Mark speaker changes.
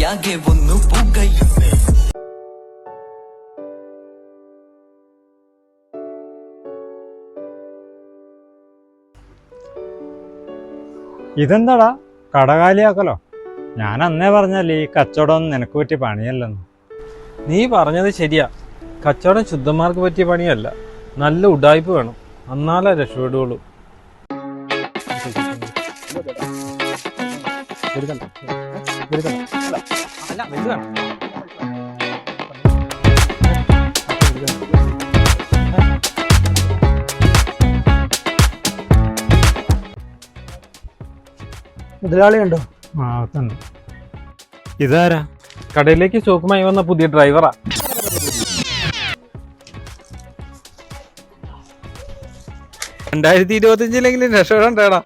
Speaker 1: ಯಾಗೆ ಒಂದು പുകയുന്നേ ഇതെന്താടാ? കടകാലിയാക്കലോ? ഞാൻ അന്നേ പറഞ്ഞാൽ ഈ കച്ചവടം നിനക്ക് പറ്റിയ പണിയല്ലെന്ന്.
Speaker 2: നീ പറഞ്ഞത് ശരിയാ. കച്ചവടം ശുദ്ധന്മാർക്ക് പറ്റിയ പണിയല്ല. നല്ല ഉഡായ്പ വേണം. എന്നാലേ രക്ഷപ്പെടുകയുള്ളൂ
Speaker 3: മുതലാളി ഉണ്ടോ?
Speaker 1: ആ തന്നെ ഇതാരാ?
Speaker 2: കടയിലേക്ക് സ്റ്റോക്കുമായി വന്ന പുതിയ ഡ്രൈവറാ.
Speaker 4: രണ്ടായിരത്തി ഇരുപത്തി അഞ്ചിലെങ്കിലും രക്ഷപ്പെടണ്ടേടാ.